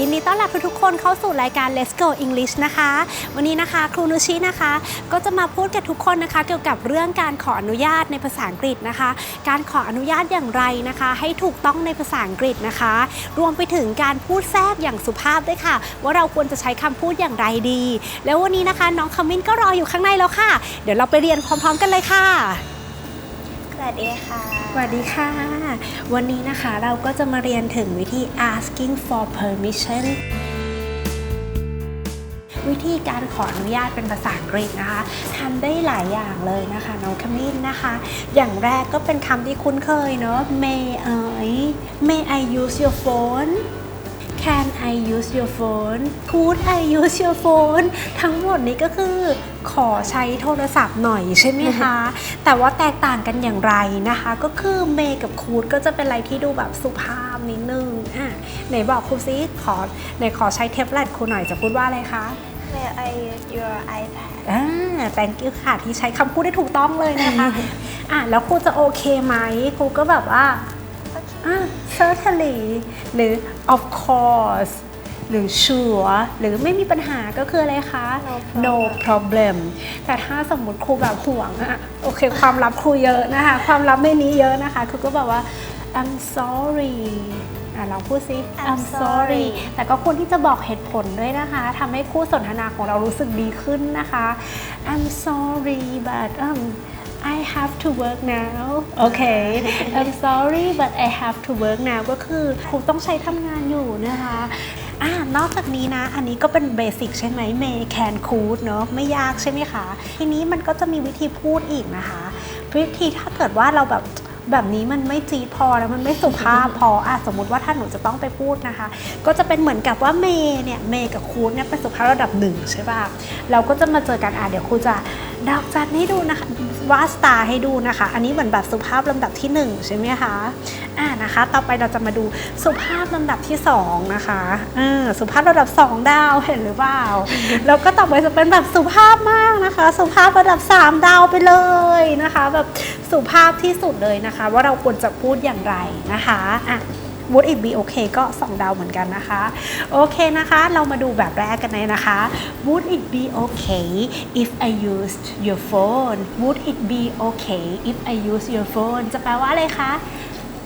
ยินดีต้อนรับทุกๆคนเข้าสู่รายการ Let's Go English นะคะ วันนี้นะคะ ครูนุชินะคะ ก็จะมาพูดกับทุกคนนะคะ เกี่ยวกับเรื่องการขออนุญาตในภาษาอังกฤษนะคะ การขออนุญาตอย่างไรนะคะ ให้ถูกต้องในภาษาอังกฤษนะคะ รวมไปถึงการพูดแทรกอย่างสุภาพด้วยค่ะ ว่าเราควรจะใช้คำพูดอย่างไรดี แล้ววันนี้นะคะน้องคามินก็รออยู่ข้างในแล้วค่ะ เดี๋ยวเราไปเรียนพร้อม ๆ กันเลยค่ะสวัสดีค่ะสวัสดีค่ะ วันนี้นะคะเราก็จะมาเรียนถึงวิธี asking for permission วิธีการขออนุญาตเป็นภาษาอังกฤษนะคะทำได้หลายอย่างเลยนะคะน้องคมินนะคะ อย่างแรกก็เป็นคำที่คุ้นเคยเนาะ may I may I use your phone Can I use your phone Could I use your phone ทั้งหมดนี้ก็คือขอใช้โทรศัพท์หน่อยใช่ไหมคะ แต่ว่าแตกต่างกันอย่างไรนะคะ ก็คือ may กับ could ก็จะเป็นอะไรที่ดูแบบสุภาพนิดนึงอะไหนบอกครูซิขอไหนขอใช้เทปเล็ตครูหน่อยจะพูดว่าอะไรคะ May I use your iPad อ่า thank you ค่ะที่ใช้คำพูดได้ถูกต้องเลยนะคะ อะแล้วครูจะโอเคไหมครูก็แบบว่า อะ certainly หรือ of course หรือ sure หรือไม่มีปัญหาก็คืออะไรคะ No no problem แต่ถ้าสมมติครูแบบห่วงอะโอเค ความลับครูเยอะนะคะ ความลับในนี้เยอะนะคะ ครูก็แบบว่า I'm sorry อะลองพูดซิ I'm sorry แต่ก็ควรที่จะบอกเหตุผลด้วยนะคะทำให้คู่สนทนาของเรารู้สึกดีขึ้นนะคะ I'm sorry but um I have to work now โอเค I'm sorry but I have to work now ก็คือครูต้องใช้ทำงานอยู่นะคะอ่านอกจากนี้นะ อันนี้ก็เป็นเบสิกใช่ไหม May can could เนอะไม่ยากใช่ไหมคะ ทีนี้มันก็จะมีวิธีพูดอีกนะคะวิธีถ้าเกิดว่าเราแบบแบบนี้มันไม่จีดพอแล้วมันไม่สุภาพพออะสมมติว่าถ้าหนูจะต้องไปพูดนะคะ ก็จะเป็นเหมือนกับว่าเมย์เนี่ยเมย์กับคูณเนี่ยเป็นสุภาพระดับหนึ่งใช่ป่ะเราก็จะมาเจอกันอะเดี๋ยวครูจะ ดอกจันให้ดูนะคะวาสตาร์ให้ดูนะคะ อันนี้เหมือนแบบสุภาพลำดับที่หนึ่งใช่ไหมคะอะนะคะ ต่อไปเราจะมาดูสุภาพลำดับที่สองนะคะเออสุภาพระดับสองดาวเห็นหรือเปล่า แล้วก็ต่อไปจะเป็นแบบสุภาพมากนะคะ สุภาพระดับ 3 ดาวไปเลยนะคะ แบบสุภาพที่สุดเลยนะคะ ว่าเราควรจะพูดอย่างไรนะคะอะ would it be okay ก็ 2 ดาวเหมือนกันนะคะ โอเคนะคะ เรามาดูแบบแรกกันเลยนะคะ would it be okay if I used your phone would it be okay if I use your phone จะแปลว่าอะไรคะ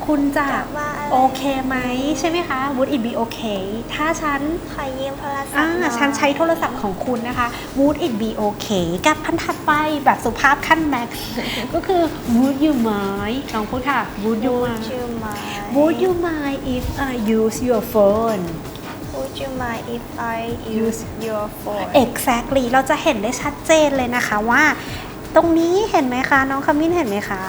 คุณจะแปลว่าอะไร โอเคไหมใช่ไหมคะ would it be okay ถ้าฉัน ขอยืมโทรศัพอ่าท์หน่อยฉันใช้โทรศัพท์ของคุณนะคะ would it be okay กับพันถัดไปแบบสุภาพขั้นแม็กซ์ก็คือ would you mind ลองพูดค่ะ would you Would mind you mind would you mind if I use your phone Would you mind if I use your phone exactly เราจะเห็นได้ชัดเจนเลยนะคะว่า ตรงนี้เห็นไหมคะ น้องคามินเห็นไหมคะ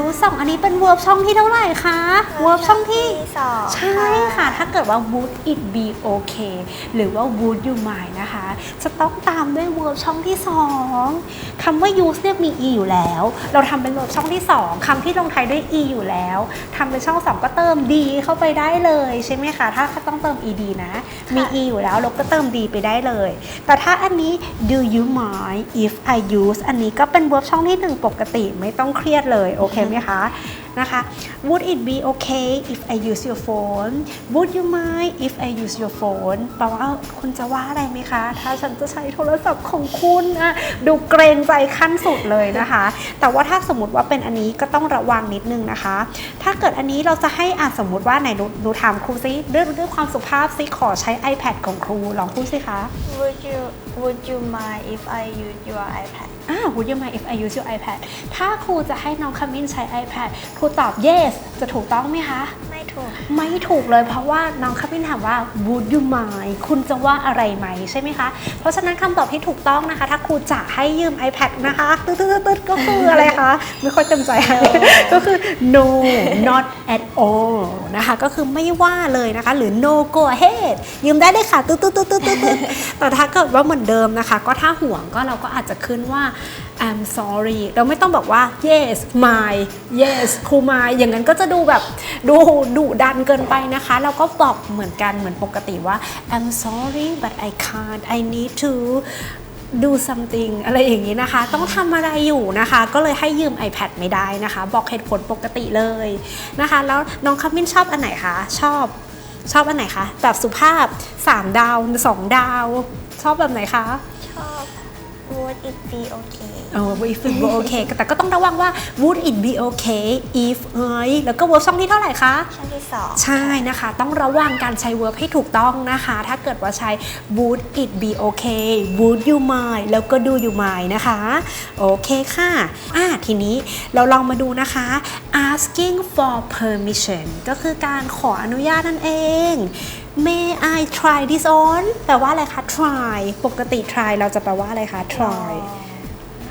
use สองอันนี้เป็น verb ช่องที่เท่าไหร่คะ verb ช่องที่สองใช่ค่ะ ถ้าเกิดว่า would it be okay หรือว่า would you mind นะคะ จะต้องตามด้วย verb ช่องที่2คำว่า use เนี่ยมี e อยู่แล้ว เราทำเป็น verb ช่องที่2คำที่ลงท้ายด้วย e อยู่แล้วทำเป็นช่อง2ก็เติม d เข้าไปได้เลยใช่ไหมคะ ถ้าต้องเติม ed นะ มี e อยู่แล้วเราก็เติม d ไปได้เลย แต่ถ้าอันนี้ do you mind if I use อันนี้ก็เป็น็นเวิร์กช่องที่ 1 ปกติไม่ต้องเครียดเลย โอเคไหมคะนะคะ Would it be okay if I use your phone Would you mind if I use your phone แปลว่าคุณจะว่าอะไรไหมคะ ถ้าฉันจะใช้โทรศัพท์ของคุณอะดูเกรงใจขั้นสุดเลยนะคะ แต่ว่าถ้าสมมติว่าเป็นอันนี้ก็ต้องระวังนิดนึงนะคะ ถ้าเกิดอันนี้เราจะให้อ่านสมมติว่าไหนดูดูถามครูซิด้วยด้วยความสุภาพซิขอใช้ iPad ของครูลองพูดสิคะ Would you Would you mind if I use your iPad อ่า Would you mind if I use your iPad ถ้าครูจะให้น้องคามินใช้ iPad ครูตอบ yes จะถูกต้องไหมคะ ไม่ถูก ไม่ถูกเลยเพราะว่าน้องคับพินถามว่า would you mind คุณจะว่าอะไรไหมใช่ไหมคะ เพราะฉะนั้นคำตอบที่ถูกต้องนะคะ ถ้าครูจะให้ยืม iPad นะคะตึ๊ดตึ๊ดตึ๊ดก็คืออะไรคะ ไม่ค่อยเต็มใจก็คือ no not at all นะคะก็คือไม่ว่าเลยนะคะ หรือ no go ahead ยืมได้เลยค่ะตึ๊ดตึ๊ดตึ๊ดตึ๊ดตึ๊ดตึ๊ดแต่ถ้าเกิดว่าเหมือนเดิมนะคะ ก็ถ้าห่วงก็เราก็อาจจะขึ้นว่า I'm sorry เราไม่ต้องบอกว่า yes my yes ครู my อย่างนั้นก็จะดูแบบดูดุดันเกินไปนะคะ เราก็บอกเหมือนกันเหมือนปกติว่า I'm sorry but I can't I need to do something อะไรอย่างนี้นะคะ ต้องทำอะไรอยู่นะคะ ก็เลยให้ยืม iPad ไม่ได้นะคะ บอกเหตุผลปกติเลยนะคะ แล้วน้องคัมมินชอบอันไหนคะ ชอบชอบอันไหนคะ แบบสุภาพ 3 ดาว 2 ดาว ชอบแบบไหนคะ ชอบ would it be okay เออ if it were okay แต่ก็ต้องระวังว่า would it be okay if เอ้ยแล้วก็ verb ช่องที่เท่าไหร่คะ ช่องที่สองใช่นะคะ ต้องระวังการใช้ verb ให้ถูกต้องนะคะ ถ้าเกิดว่าใช้ would it be okay would you mind แล้วก็ do you mind นะคะ โอเคค่ะอะทีนี้เราลองมาดูนะคะ asking for permission ก็คือการขออนุญาตนั่นเอง May I try this on แปลว่าอะไรคะ try ปกติ try เราจะแปลว่าอะไรคะ try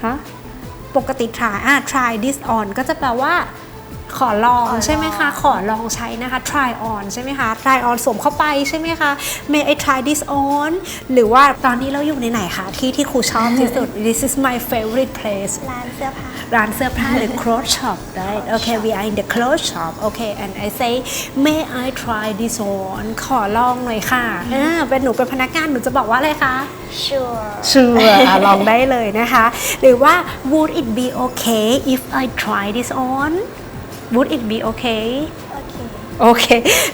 ฮะปกติ try อะ try this on ก็จะแปลว่า ขอลองใช่ไหมคะ ขอลองใช้นะคะ try on ใช่ไหมคะ try on สวมเข้าไปใช่ไหมคะ may I try this on หรือว่าตอนนี้เราอยู่ในไหนคะ ที่ที่ครูชอบที่สุด this is my favorite place ร้านเสื้อผ้าร้านเสื้อผ้าหรือ clothes shop right okay we are in the clothes shop okay and I say may I try this on ขอลองหน่อยค่ะอ่าเป็นหนูเป็นพนักงานหนูจะบอกว่าอะไรคะ sure ชัวร์อะลองได้เลยนะคะ หรือว่า would it be okay if I try this on would it be okay โอเคโอเค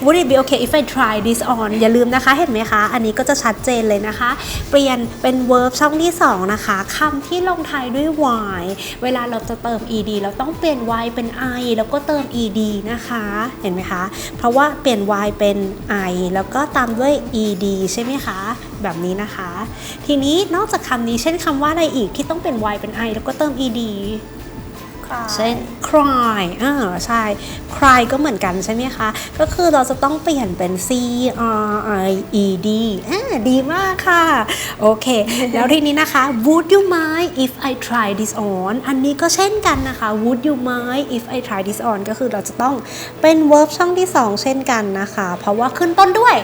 would it be okay if I try this on อย่าลืมนะคะ เห็นไหมคะ อันนี้ก็จะชัดเจนเลยนะคะ เปลี่ยนเป็น verb ช่องที่ 2 นะคะ คำที่ลงท้ายด้วย y เวลาเราจะเติม ed เราต้องเปลี่ยน y เป็น i แล้วก็เติม ed นะคะ เห็นไหมคะ เพราะว่าเปลี่ยน y เป็น i แล้วก็ตามด้วย ed ใช่ไหมคะ แบบนี้นะคะ ทีนี้นอกจากคำนี้เช่นคำว่าอะไรอีกที่ต้องเป็น y เป็น i แล้วก็เติม ed คลาย เช่น cry อ่าใช่ cry ก็เหมือนกันใช่ไหมคะ ก็คือเราจะต้องเปลี่ยนเป็น c r i e d อ่าดีมากค่ะ โอเค แล้วทีนี้นะคะ would you mind if I try this on อันนี้ก็เช่นกันนะคะ would you mind if I try this on ก็คือเราจะต้องเป็น verb ช่องที่ 2 เช่นกันนะคะ เพราะว่าขึ้นต้นด้วย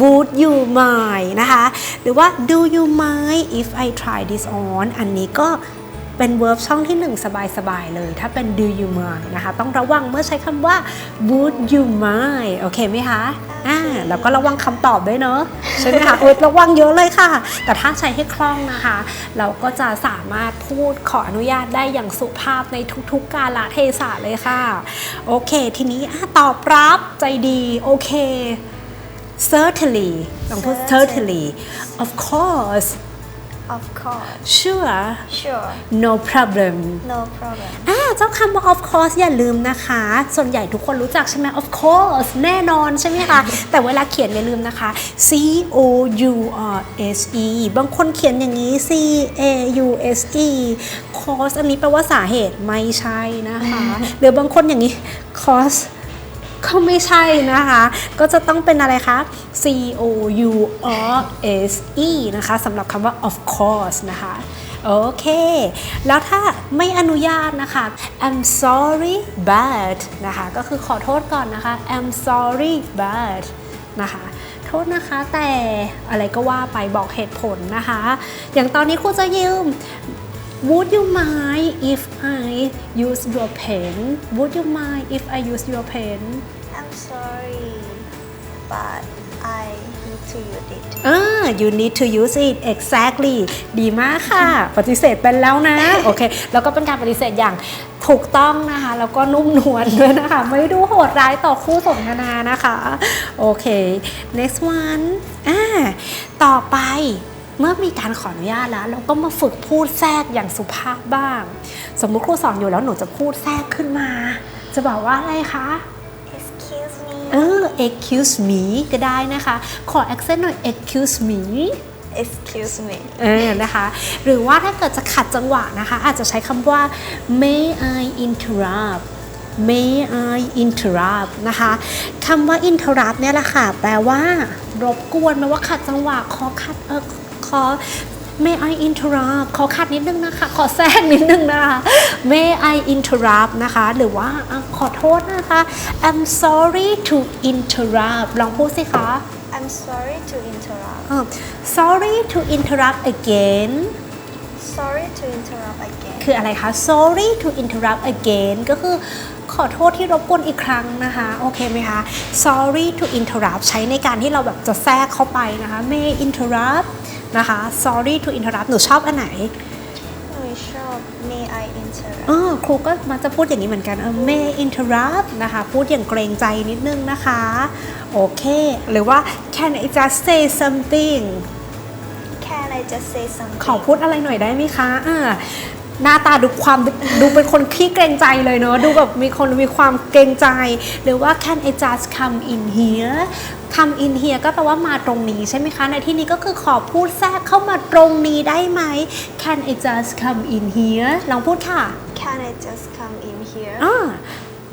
would you mind นะคะ หรือว่า do you mind if I try this on อันนี้ก็ เป็น verb ช่องที่ 1 สบายๆเลย ถ้าเป็น do you mind นะคะ ต้องระวังเมื่อใช้คำว่า would you mind โอเคไหมคะอ่าแล้วก็ระวังคำตอบด้วยเนอะใช่ไหมคะโอ๊ยระวังเยอะเลยค่ะ แต่ถ้าใช้ให้คล่องนะคะ เราก็จะสามารถพูดขออนุญาตได้อย่างสุภาพในทุกๆกาลเทศะเลยค่ะ โอเค ทีนี้อะตอบรับใจดี โอเค certainly ต้องพูด certainly of course of course sure sure no problem no problem อ่าเจ้าคำว่า of course อย่าลืมนะคะ ส่วนใหญ่ทุกคนรู้จักใช่ไหม of course แน่นอนใช่ไหมคะ แต่เวลาเขียนอย่าลืมนะคะ c o u r s e บางคนเขียนอย่างนี้ c a u s e cause อันนี้แปลว่าสาเหตุไม่ใช่นะคะ หรือบางคนอย่างนี้ cause ก็ไม่ใช่นะคะ ก็จะต้องเป็นอะไรคะ C O U R S E นะคะสำหรับคำว่า of course นะคะ โอเค แล้วถ้าไม่อนุญาตนะคะ I'm sorry but นะคะ ก็คือขอโทษก่อนนะคะ I'm sorry but นะคะโทษนะคะแต่อะไรก็ว่าไปบอกเหตุผลนะคะ อย่างตอนนี้ครูจะยืม Would you mind if I use your pen Would you mind if I use your pen sorry but I need to use it อ่า you need to use it exactly ดีมากค่ะ ปฏิเสธเป็นแล้วนะ โอเค แล้วก็เป็นการปฏิเสธอย่างถูกต้องนะคะ แล้วก็นุ่มนวลด้วยนะคะ ไม่ดูโหดร้ายต่อคู่สนทนานะคะ โอเค next one อ่า ต่อไปเมื่อมีการขออนุญาตแล้ว เราก็มาฝึกพูดแทรกอย่างสุภาพบ้าง สมมุติครูสอนอยู่แล้วหนูจะพูดแทรกขึ้นมา จะบอกว่าอะไรคะ excuse me เออ excuse me ก็ได้นะคะ ขอ accent หน่อย excuse me excuse me เออนะคะ หรือว่าถ้าเกิดจะขัดจังหวะนะคะ อาจจะใช้คำว่า may I interrupt may I interrupt นะคะคำว่า interrupt เนี่ยแหละค่ะ แปลว่า รบกวนแปลว่าขัดจังหวะ ขอขัดเออขอ may I interrupt ขอขัดนิดนึงนะคะ ขอแทรกนิดนึงนะคะ may I interrupt นะคะ หรือว่าอะขอโทษนะคะ I'm sorry to interrupt ลองพูดสิคะ I'm sorry to interrupt อะ sorry to interrupt again sorry to interrupt again คืออะไรคะ sorry to interrupt again ก็คือขอโทษที่รบกวนอีกครั้งนะคะ โอเคไหมคะ sorry to interrupt ใช้ในการที่เราแบบจะแทรกเข้าไปนะคะ may interrupt นะคะ sorry to interrupt หนูชอบอันไหนหนูชอบ may I interrupt เออครูก็มักจะพูดอย่างนี้เหมือนกันเออ may interrupt นะคะ พูดอย่างเกรงใจนิดนึงนะคะ โอเค หรือว่า can I just say something Can I just say ขอ something พูดอะไรหน่อยได้ไหมคะอ่าหน้าตาดูความดูเป็นคนขี้เกรงใจเลยเนาะดูแบบมีคนมีความเกรงใจ หรือว่า can I just come in here come in here ก็แปลว่ามาตรงนี้ใช่ไหมคะ ในที่นี้ก็คือขอพูดแทรกเข้ามาตรงนี้ได้ไหม can I just come in here ลองพูดค่ะ Can I just come in here อ่า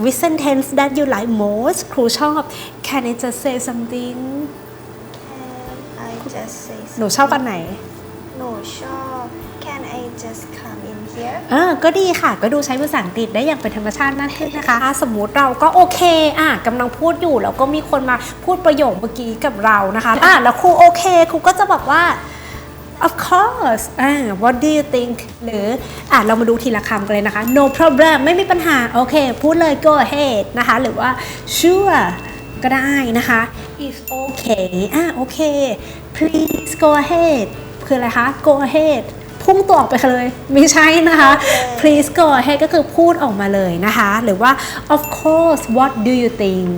with sentence that you like most ครูชอบ can I just say something Can I just say หนูชอบอันไหน หนูชอบ Can I just come in here เออ ก็ดีค่ะ ก็ดูใช้ภาษาอังกฤษได้อย่างเป็นธรรมชาติมากขึ้นนะคะถ้าสมมุติเราก็โอเค อะกำลังพูดอยู่ แล้วก็มีคนมาพูดประโยคเมื่อกี้กับเรานะคะ อะ แล้วครูโอเค ครูก็จะบอกว่า of course อ่า what do you think หรือ อะเรามาดูทีละคำกันเลยนะคะ no problem ไม่มีปัญหา โอเค พูดเลย go ahead นะคะ หรือว่า sure ก็ได้นะคะ it's okay อะโอเค please go ahead คืออะไรคะ go ahead พุ่งตัวออกไปเลย ไม่ใช่นะคะ please go ahead ก็คือพูดออกมาเลยนะคะ หรือว่า of course what do you think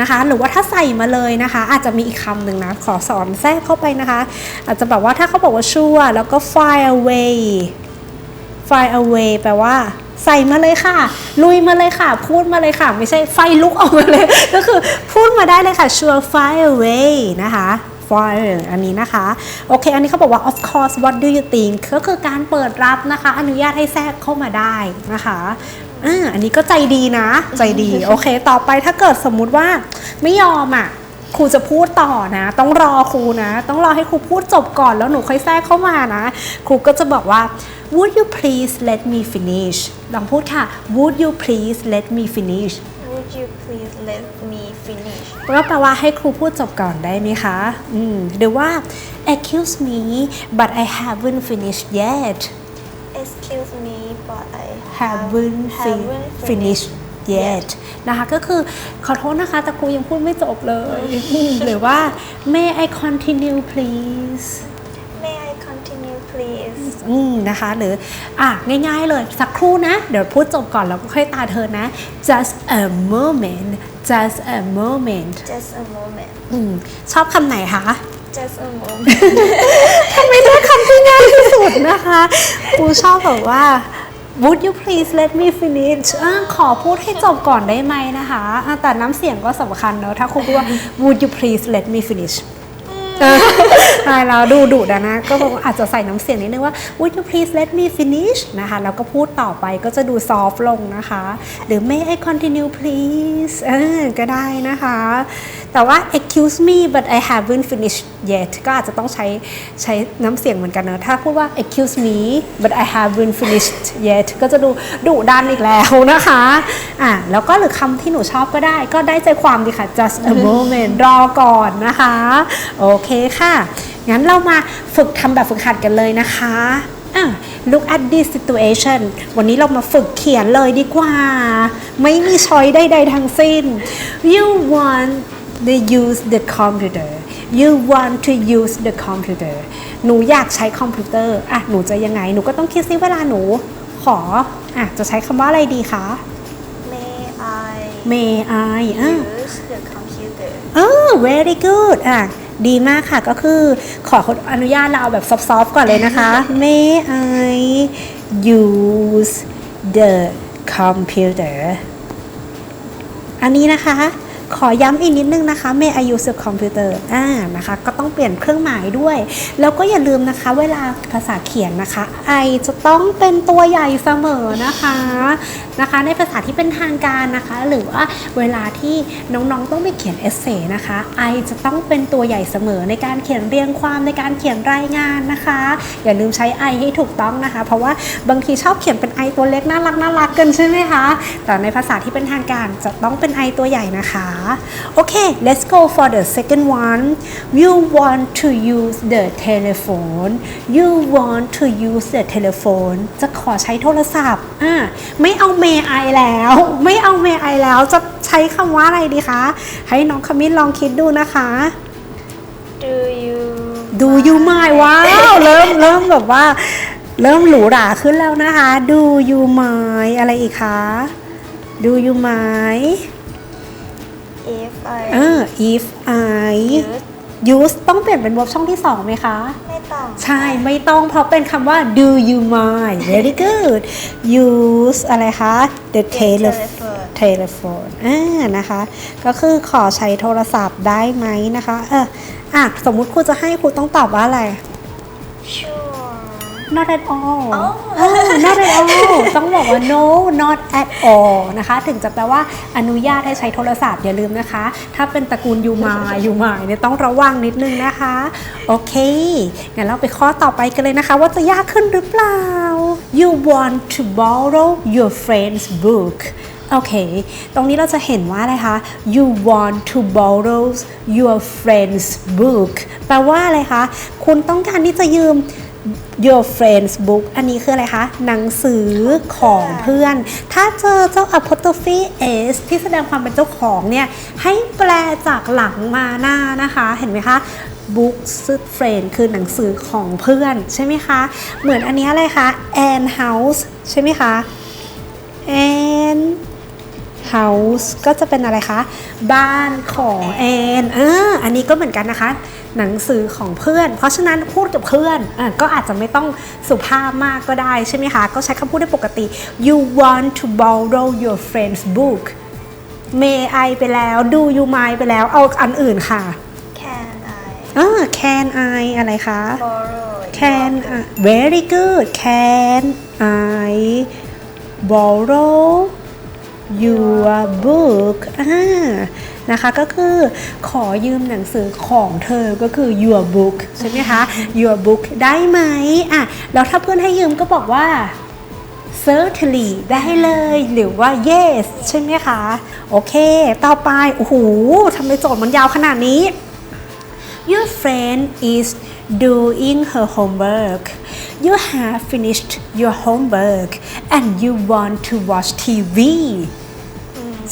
นะคะหรือว่าถ้าใส่มาเลยนะคะ อาจจะมีอีกคำหนึ่งนะ ขอสอนแทรกเข้าไปนะคะ อาจจะแบบว่าถ้าเขาบอกว่า sure แล้วก็ fire away fire away แปลว่าใส่มาเลยค่ะ ลุยมาเลยค่ะ พูดมาเลยค่ะ ไม่ใช่ไฟลุกออกมาเลย ก็คือพูดมาได้เลยค่ะ sure fire away นะคะ fire อันนี้นะคะ โอเค อันนี้เขาบอกว่า of course what do you think ก็คือการเปิดรับนะคะ อนุญาตให้แทรกเข้ามาได้นะคะอ่าอันนี้ก็ใจดีนะ ใจดี โอเค ต่อไปถ้าเกิดสมมุติว่าไม่ยอมอะครูจะพูดต่อนะ ต้องรอครูนะ ต้องรอให้ครูพูดจบก่อนแล้วหนูค่อยแทรกเข้ามานะ ครูก็จะบอกว่า would you please let me finish ลองพูดค่ะ would you please let me finish Would you please let me finish ก็แปลว่าให้ครูพูดจบก่อนได้ไหมคะ อืม หรือว่า excuse me but I haven't finished yet Excuse me but I haven't fi- haven't finished yet นะคะก็คือขอโทษนะคะแต่ครูยังพูดไม่จบเลยอืมหรือว่า may I continue please May I continue please อืมนะคะ หรืออะง่ายๆเลยสักครู่นะ เดี๋ยวพูดจบก่อนแล้วก็ค่อยตาเธอนะ just a moment just a moment Just a moment อืมชอบคำไหนคะ Just a moment ไม่ได้คำที่ง่ายที่สุดนะคะครูชอบแบบว่า would you please let me finish อาขอพูดให้จบก่อนได้ไหมนะคะอะแต่น้ำเสียงก็สำคัญเนอะถ้าครูพูดว่า would you please let me finish เออ ตายแล้วดูดุดะนะก็อาจจะใส่น้ำเสียงนิดนึงว่า would you please let me finish นะคะแล้วก็พูดต่อไปก็จะดูซอฟลงนะคะ หรือ may I continue please เออก็ได้นะคะ แต่ว่า excuse me but I haven't finished yet ก็อาจจะต้องใช้ใช้น้ำเสียงเหมือนกันเนอะถ้าพูดว่า excuse me but I haven't finished yet ก็จะดูดุดันอีกแล้วนะคะอะแล้วก็หรือคำที่หนูชอบก็ได้ก็ได้ใจความดีค่ะ just a moment รอก่อนนะคะ โอเคค่ะ งั้นเรามาฝึกทำแบบฝึกหัดกันเลยนะคะอะ look at this situation วันนี้เรามาฝึกเขียนเลยดีกว่า ไม่มีช้อยใดๆทั้งสิ้น you want to use the computer you want to use the computer หนูอยากใช้คอมพิวเตอร์อะหนูจะยังไง หนูก็ต้องคิดซิเวลาหนูขออะจะใช้คำว่าอะไรดีคะ May I may I อะ use the computer เออ very good อะ ดีมากค่ะก็คือขออนุญาตเราเอาแบบซอฟๆก่อนเลยนะคะ May I use the computer อันนี้นะคะ ขอย้ำอีกนิดนึงนะคะ May I use your computer อ่านะคะก็ต้องเปลี่ยนเครื่องหมายด้วย แล้วก็อย่าลืมนะคะ เวลาภาษาเขียนนะคะ I จะต้องเป็นตัวใหญ่เสมอนะคะนะคะ ในภาษาที่เป็นทางการนะคะ หรือว่าเวลาที่น้องๆต้องไปเขียนเอเซ่นะคะ I จะต้องเป็นตัวใหญ่เสมอในการเขียนเรียงความในการเขียนรายงานนะคะ อย่าลืมใช้ I ให้ถูกต้องนะคะ เพราะว่าบางทีชอบเขียนเป็น I ตัวเล็กน่ารักน่ารักกันใช่ไหมคะแต่ในภาษาที่เป็นทางการจะต้องเป็น I ตัวใหญ่นะคะโอเค let's go for the second one you want to use the telephone you want to use the telephone จะขอใช้โทรศัพท์อ่าไม่เอา may I แล้ว ไม่เอา may I แล้วจะใช้คำว่าอะไรดีคะ ให้น้องขมิ้นลองคิดดูนะคะ Do you ดูยูไมว้าว เริ่มเริ่มแบบว่า เริ่มหรูหราขึ้นแล้วนะคะ ดูยูไมอะไรอีกคะ ดูยูไม if I เออ if I use use ต้องเปลี่ยนเป็น verb ช่องที่สองไหมคะ ไม่ต้องใช่ไม่ต้องเพราะเป็นคำว่า do you mind very good use อะไรคะ the telephone telephone telephone อ่านะคะ ก็คือขอใช้โทรศัพท์ได้ไหมนะคะ เอออะสมมุติครูจะให้ครูต้องตอบว่าอะไร sure not at all อ๋อเออ not at all ต้องบอกว่า no not at all นะคะ ถึงจะแปลว่าอนุญาตให้ใช้โทรศัพท์อย่าลืมนะคะ ถ้าเป็นตระกูลยูมายูมาเนี่ยต้องระวังนิดนึงนะคะ โอเค งั้นเราไปข้อต่อไปกันเลยนะคะ ว่าจะยากขึ้นหรือเปล่า you want to borrow your friend's book โอเค ตรงนี้เราจะเห็นว่าอะไรคะ you want to borrow your friend's book แปลว่าอะไรคะ คุณต้องการที่จะยืม your friend's book อันนี้คืออะไรคะ หนังสือของเพื่อน ถ้าเจอเจ้า apostrophe s ที่แสดงความเป็นเจ้าของเนี่ย ให้แปลจากหลังมาหน้านะคะ เห็นไหมคะ book ซึ่ง friend คือหนังสือของเพื่อน ใช่ไหมคะ เหมือนอันนี้อะไรคะ and house ใช่ไหมคะ and house ก็จะเป็นอะไรคะ บ้านของแอนเอออันนี้ก็เหมือนกันนะคะ หนังสือของเพื่อน เพราะฉะนั้นพูดกับเพื่อนอะก็อาจจะไม่ต้องสุภาพมากก็ได้ใช่ไหมคะ ก็ใช้คำพูดได้ปกติ you want to borrow your friend's book may I ไปแล้ว do you mind ไปแล้ว เอาอันอื่นค่ะ can I เออ can I อะไรคะ borrow Can I very good Can I borrow your book อ่านะคะก็คือขอยืมหนังสือของเธอก็คือ your book ใช่ไหมคะ your book ได้ไหมอะแล้วถ้าเพื่อนให้ยืมก็บอกว่า certainly ได้เลยหรือว่า yes ใช่ไหมคะ โอเค ต่อไป โอ้โหทำไมโจทย์มันยาวขนาดนี้ Your friend is doing her homework. You have finished your homework and you want to watch TV.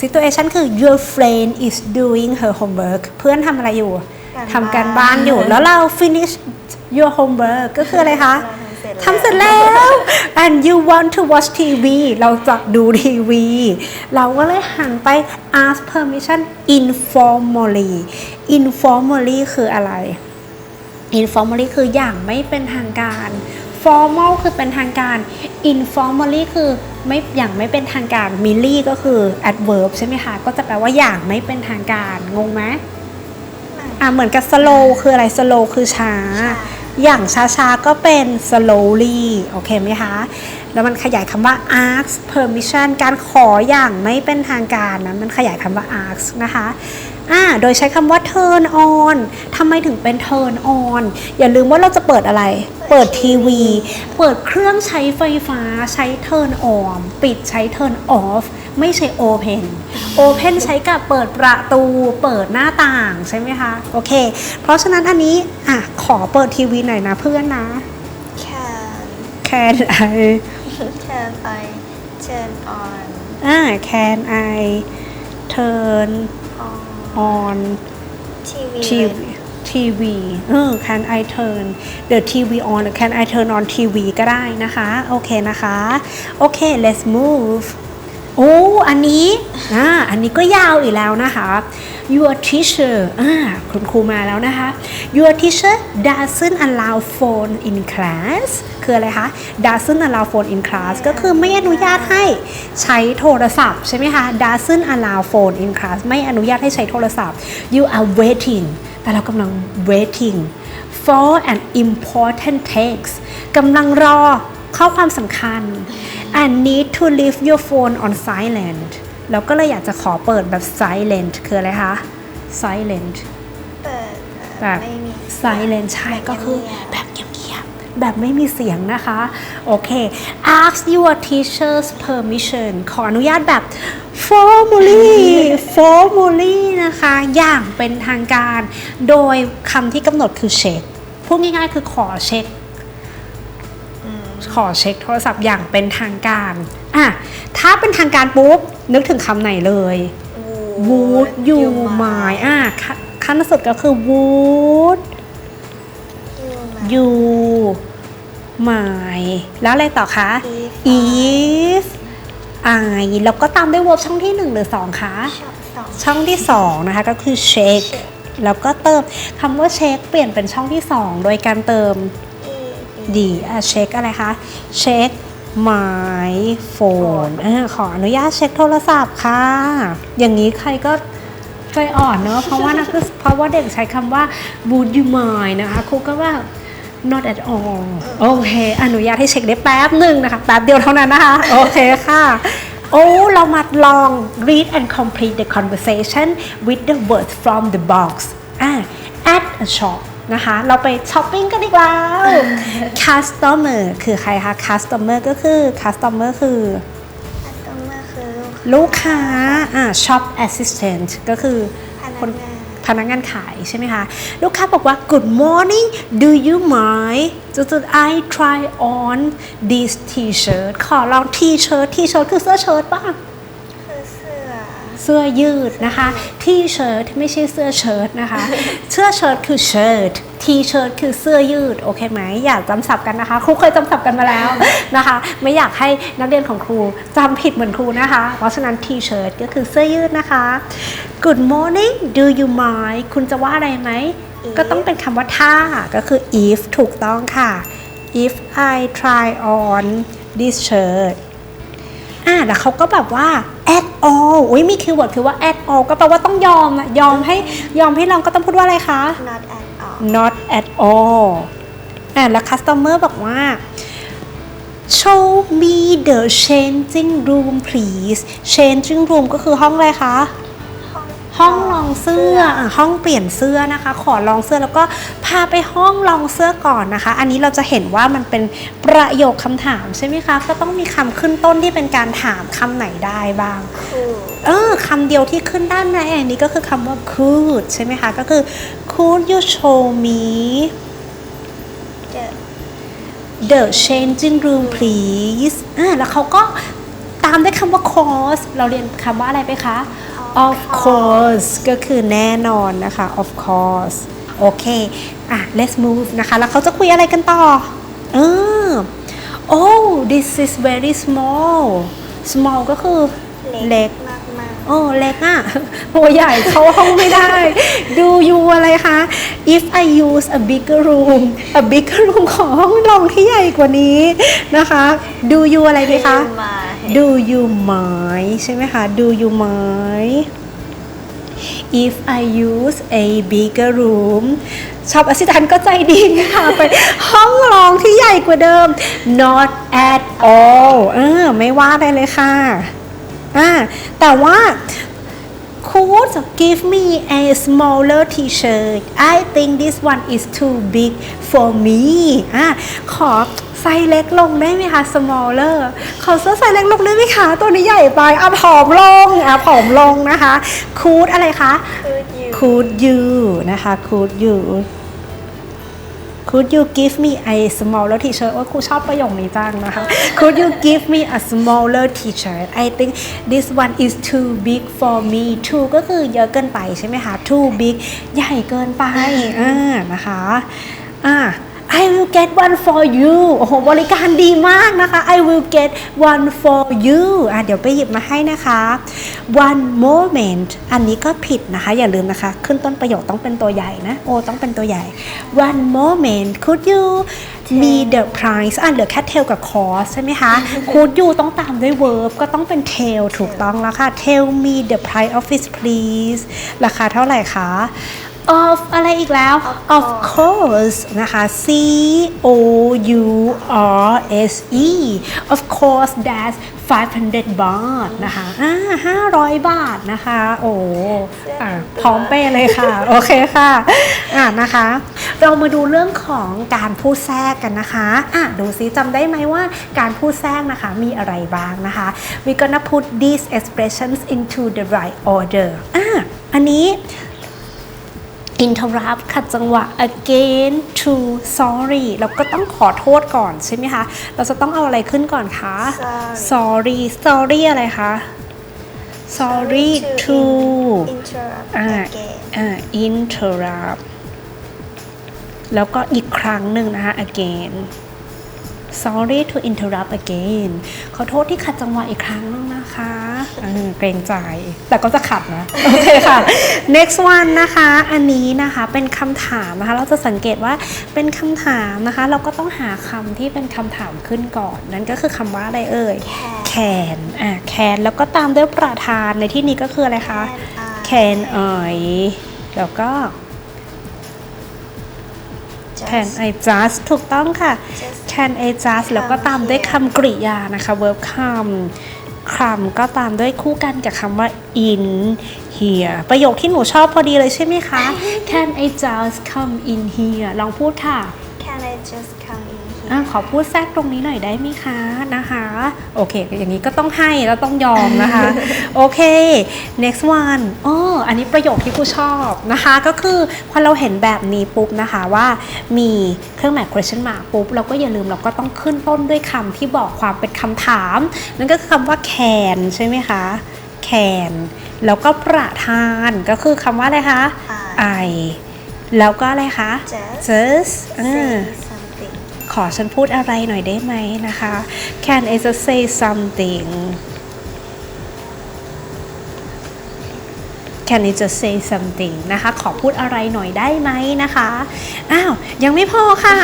Situation คือ your friend is doing her homework เพื่อนทำอะไรอยู่การทำการบ้านบ้านอยู่ แล้วเรา finish your homework ก็คืออะไรคะเราทำเสร็จแล้ว and you want to watch TV เราจะดูทีวี เราก็เลยหันไป ask permission informally informally คืออะไร informally คืออย่างไม่เป็นทางการ formal คือเป็นทางการ informally คือไม่อย่างไม่เป็นทางการ milly ก็คือ adverb ใช่ไหมคะ ก็จะแปลว่าอย่างไม่เป็นทางการ งงไหมอะเหมือนกับ slow คืออะไร slow คือช้า อย่างช้าๆ ก็เป็น slowly โอเคไหมคะ แล้วมันขยายคำว่า ask permission การขออย่างไม่เป็นทางการนะ มันขยายคำว่า ask นะคะอ่าโดยใช้คำว่า turn on ทำไมถึงเป็น turn on อย่าลืมว่าเราจะเปิดอะไร เปิดทีวี เปิดเครื่องใช้ไฟฟ้าใช้ turn on ปิดใช้ turn off ไม่ใช่ open open ใช้กับเปิดประตู เปิดหน้าต่างใช่ไหมคะ โอเค เพราะฉะนั้นอันนี้อะขอเปิดทีวีหน่อยนะเพื่อนนะ can can I can I turn on อ่า can I turn on on TV TV TV เออ can I turn the TV on หรือ can I turn on TV ก็ได้นะคะ โอเคนะคะ โอเค let's move โอ้ อันนี้ อ่า อันนี้ก็ยาวอีกแล้วนะคะ your teacher อ่า คุณครูมาแล้วนะคะ your teacher doesn't allow phone in class คืออะไรคะ doesn't allow phone in class ก็คือไม่อนุญาตให้ใช้โทรศัพท์ใช่ไหมคะ doesn't allow phone in class ไม่อนุญาตให้ใช้โทรศัพท์ you are waiting แต่เรากำลัง waiting for an important text กำลังรอข้อความสำคัญ and need to leave your phone on silent แล้วก็เลยอยากจะขอเปิดแบบ silent คืออะไรคะ silent เปิดแบบ ไม่มี silent ใช่ก็คือเงียบๆแบบเงียบๆ แบบไม่มีเสียงนะคะ โอเค ask your teacher's permission ขออนุญาตแบบ formally formally นะคะ อย่างเป็นทางการ โดยคำที่กำหนดคือเช็คพูดง่ายๆคือขอเช็คขอเช็คโทรศัพท์อย่างเป็นทางการอะถ้าเป็นทางการปุ๊บ นึกถึงคำไหนเลย would you mind อะขั้นขั้นสุดก็คือ would you mind แล้วอะไรต่อคะ If if I แล้วก็ตามด้วย verb ช่องที่ 1 หรือ 2 คะชอบสองช่องที่ 2 นะคะก็คือ check แล้วก็เติมคำว่าเช็คเปลี่ยนเป็นช่องที่ 2 โดยการเติมดีอะเช็คอะไรคะเช็ค my phone อ่าขออนุญาตเช็คโทรศัพท์ค่ะ อย่างนี้ใครก็ใจอ่อนเนอะเพราะว่านักศึกเพราะว่าเด็กใช้คำว่า would you mind นะคะครูก็ว่า not at all โอเคอนุญาตให้เช็คได้แป๊บหนึ่งนะคะ แป๊บเดียวเท่านั้นนะคะ โอเคค่ะโอ้เรามาลอง read and complete the conversation with the words from the box อะ at a shop นะคะ เราไปช้อปปิ้งกันดีกว่า customer คือใครคะ customer ก็คือ customer คือคัสเตอร์คือลูกลูกค้าอ่า shop assistant ก็คือพนักคนงาน พนักงานขายใช่ไหมคะ ลูกค้าบอกว่า good morning do you mind จุดๆ I try on this t-shirt ขอลอง t-shirt t-shirt คือเสื้อเชิ้ตป่ะ เสื้อยืดนะคะทีเชิ้ตไม่ใช่เสื้อเชิ้ตนะคะ เสื้อเชิ้ตคือเชิ้ตทีเชิ้ตคือเสื้อยืด โอเคไหมอย่าจำศัพท์กันนะคะ ครูเคยจำศัพท์กันมาแล้วนะคะ ไม่อยากให้นักเรียนของครูจำผิดเหมือนครูนะคะ เพราะฉะนั้นทีเชิ้ตก็คือเสื้อยืดนะคะ Good morning do you mind คุณจะว่าอะไรไหม If ก็ต้องเป็นคำว่าถ้าก็คือ if ถูกต้องค่ะ if I try on this shirt อ่าแล้วเขาก็แบบว่า at all อุ้ยมีคีย์เวิร์ดคือว่า at all ก็แปลว่าต้องยอมอะยอมให้ยอมให้ลองก็ต้องพูดว่าอะไรคะ not at all not at all อ่าแล้ว customer บอกว่า show me the changing room please changing room ก็คือห้องอะไรคะ ห้องลองเสื้ออะห้องเปลี่ยนเสื้อนะคะ ขอลองเสื้อแล้วก็พาไปห้องลองเสื้อก่อนนะคะ อันนี้เราจะเห็นว่ามันเป็นประโยคคำถามใช่ไหมคะก็ต้องมีคำขึ้นต้นที่เป็นการถามคำไหนได้บ้าง cool เออคำเดียวที่ขึ้นด้านในอันนี้ก็คือคำว่า could ใช่ไหมคะ ก็คือ could you show me the the changing room please อ่าแล้วเขาก็ตามด้วยคำว่า course เราเรียนคำว่าอะไรไปคะ of course ก็คือแน่นอนนะคะ of course โอเค อะ let's move นะคะ แล้วเขาจะคุยอะไรกันต่อเออ oh this is very small small ก็คือเล็กมากมากโอ้เล็กอะตัวใหญ่เข้าห้องไม่ได้ ดูยูอะไรคะ if I use a bigger room a bigger room ขอห้องรองที่ใหญ่กว่านี้นะคะ do you อะไรดีคะมา do you mind ใช่ไหมคะ do you mind if I use a bigger room ชอบอสิตันก็ใจดีนะคะไปห้องรองที่ใหญ่กว่าเดิม not at all เออไม่ว่าได้เลยค่ะอ่าแต่ว่า could give me a smaller t-shirt I think this one is too big for me อะขอ ไซส์เล็กลงได้ไหมคะ smaller ขอเสื้อไซส์เล็กลงได้ไหมคะ ตัวนี้ใหญ่ไปอะผอมลงอะผอมลงนะคะ คูดอะไรคะ คูดยูนะคะคูดยู Could you give me a smaller t-shirt ว่าครูชอบประโยคนี้จังนะคะ Could you give me a smaller t-shirt I think this one is too big for me too ก็คือเยอะเกินไปใช่ไหมคะ too big ใหญ่เกินไปอ่านะคะอ่า I will get one for you โอ้โห บริการดีมากนะคะ I will get one for you อะเดี๋ยวไปหยิบมาให้นะคะ one moment อันนี้ก็ผิดนะคะ อย่าลืมนะคะ ขึ้นต้นประโยคต้องเป็นตัวใหญ่นะ โอต้องเป็นตัวใหญ่ one moment could you me the price อะเหลือแค่ tail กับ cost ใช่ไหมคะ could you ต้องตามด้วย verb ก็ต้องเป็น tail ถูกต้องแล้วค่ะ tell me the price of it please ราคาเท่าไหร่คะ of อะไรอีกแล้ว of course นะคะ C O U R S E of course that's 500 บาทนะคะอ่า500 บาทนะคะ โอ้อะพร้อมเป้เลยค่ะ โอเคค่ะอะนะคะ เรามาดูเรื่องของการพูดแทรกกันนะคะอะดูซิจำได้ไหมว่าการพูดแทรกนะคะมีอะไรบ้างนะคะ we gonna put these expressions into the right order อะอันนี้ interrupt ขัดจังหวะ again to sorry เราก็ต้องขอโทษก่อนใช่ไหมคะ เราจะต้องเอาอะไรขึ้นก่อนคะ sorry sorry อะไรคะ sorry to interrupt อ่า again อ่า interrupt แล้วก็อีกครั้งหนึ่งนะคะ again sorry to interrupt again ขอโทษที่ขัดจังหวะอีกครั้งหนึงนะคะ เออเกรงใจ แต่ก็จะขัดนะ โอเคค่ะ next one นะคะ อันนี้นะคะเป็นคำถามนะคะ เราจะสังเกตว่าเป็นคำถามนะคะ เราก็ต้องหาคำที่เป็นคำถามขึ้นก่อน นั่นก็คือคำว่าอะไรเอ่ย can อะ can แล้วก็ตามด้วยประธานในที่นี้ก็คืออะไรคะ can I แล้วก็ can I just ถูกต้องค่ะ Just can I just แล้วก็ตามด้วยคำกริยานะคะ verb คำ คำก็ตามด้วยคู่กันกับคำว่า in here ประโยคที่หนูชอบพอดีเลยใช่ไหมคะ can I just come in here ลองพูดค่ะ can I just come in อะ here ขอพูดแทรกตรงนี้หน่อยได้ไหมคะนะคะ โอเค อย่างนี้ก็ต้องให้แล้วต้องยอมนะคะ โอเค next one อ๋ออันนี้ประโยคที่ครูชอบนะคะ ก็คือพอเราเห็นแบบนี้ปุ๊บนะคะว่ามีเครื่องหมาย question mark ปุ๊บ เราก็อย่าลืมเราก็ต้องขึ้นต้นด้วยคำที่บอกความเป็นคำถาม นั่นก็คือคำว่า can ใช่ไหมคะ can แล้วก็ประธานก็คือคำว่าอะไรคะ I แล้วก็อะไรคะ Just just ขอฉันพูดอะไรหน่อยได้ไหมนะคะ Can I just say something Can I just say something นะคะ ขอพูดอะไรหน่อยได้ไหมนะคะ อ้าว ยังไม่พอค่ะ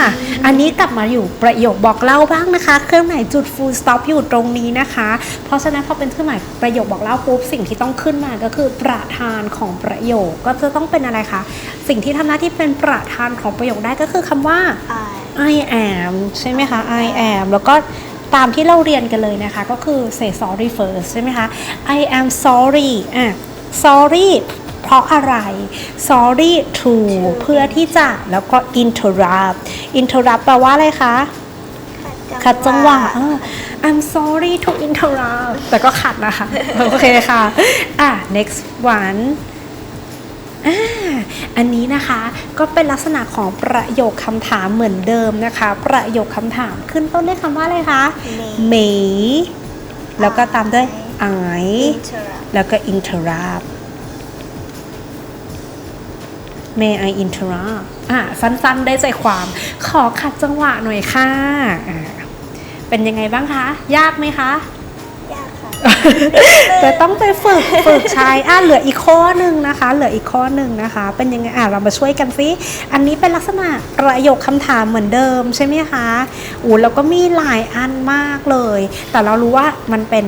อันนี้กลับมาอยู่ประโยคบอกเล่าบ้างนะคะ เครื่องหมายจุด full stop อยู่ตรงนี้นะคะ เพราะฉะนั้นพอเป็นเครื่องหมายประโยคบอกเล่าปุ๊บ สิ่งที่ต้องขึ้นมาก็คือประธานของประโยคก็จะต้องเป็นอะไรคะ สิ่งที่ทำหน้าที่เป็นประธานของประโยคได้ก็คือคำว่า I I am ใช่ไหมคะ I am แล้วก็ตามที่เราเรียนกันเลยนะคะ ก็คือ say sorry first ใช่ไหมคะ I am sorry อะ sorry เพราะอะไร sorry to เพื่อที่จะ แล้วก็ interrupt interrupt แปลว่าอะไรคะขัดจังหวะเออ I'm sorry to interrupt แต่ก็ขัดนะคะ โอเคค่ะ อะ next one อ่าอันนี้นะคะก็เป็นลักษณะของประโยคคำถามเหมือนเดิมนะคะ ประโยคคำถามขึ้นต้นด้วยคำว่าอะไรคะ May may แล้วก็ตามด้วย I interrupt แล้วก็ interrupt may I interrupt อะสั้นๆได้ใจความ ขอขัดจังหวะหน่อยค่ะอะเป็นยังไงบ้างคะ ยากไหมคะ ยากค่ต้องไปฝึกฝึกใช้อะเหลืออีกข้อหนึ่งนะคะ เหลืออีกข้อหนึ่งนะคะ เป็นยังไงอะเรามาช่วยกันสิอันนี้เป็นลักษณะประโยคคำถามเหมือนเดิมใช่ไหมคะอูแล้วก็มีหลายอันมากเลย แต่เรารู้ว่ามันเป็น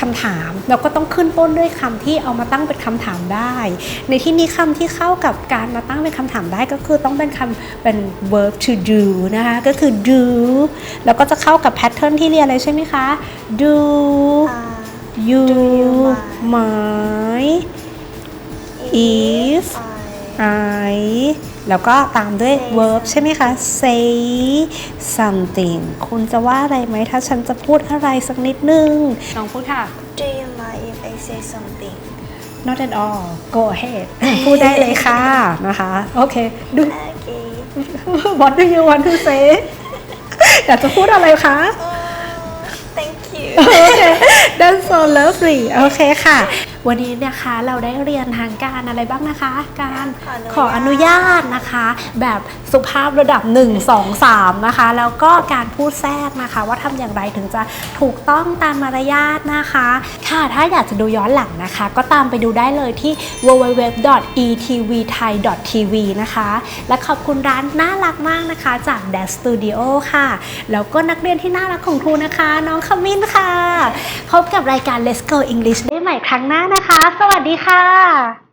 คำถามเราก็ต้องขึ้นต้นด้วยคำที่เอามาตั้งเป็นคำถามได้ ในที่นี้คำที่เข้ากับการมาตั้งเป็นคำถามได้ก็คือต้องเป็นคำเป็น verb to do นะคะก็คือ do แล้วก็จะเข้ากับ pattern ที่เรียนเลยใช่ไหมคะ do Uh, you you might if I I แล้วก็ตามด้วย Say verb ใช่ไหมคะ say something คุณจะว่าอะไรไหมถ้าฉันจะพูดอะไรสักนิดนึงลองพูดค่ะ do you mind if I say something not at all go ahead พูดได้เลยค่ะนะคะ โอเคดู okay what do you want to say อยากจะพูดอะไรคะ oh thank you โอเค that's so lovely โอเคค่ะ วันนี้นะคะเราได้เรียนทางการอะไรบ้างนะคะ การขออนุญาตขออนุญาตนะคะ แบบสุภาพระดับ 1 2 3 นะคะ แล้วก็การพูดแทรกนะคะ ว่าทำอย่างไรถึงจะถูกต้องตามมารยาทนะคะ ค่ะถ้าอยากจะดูย้อนหลังนะคะ ก็ตามไปดูได้เลยที่ www.etvthai.tv นะคะ และขอบคุณร้านน่ารักมากนะคะ จาก d a s Studio ค่ะ แล้วก็นักเรียนที่น่ารักของครูนะคะ น้องขมิ้นค่ะ พบกับรายการ Let's Go English ได้ ใหม่ครั้งหน้านะคะ สวัสดีค่ะ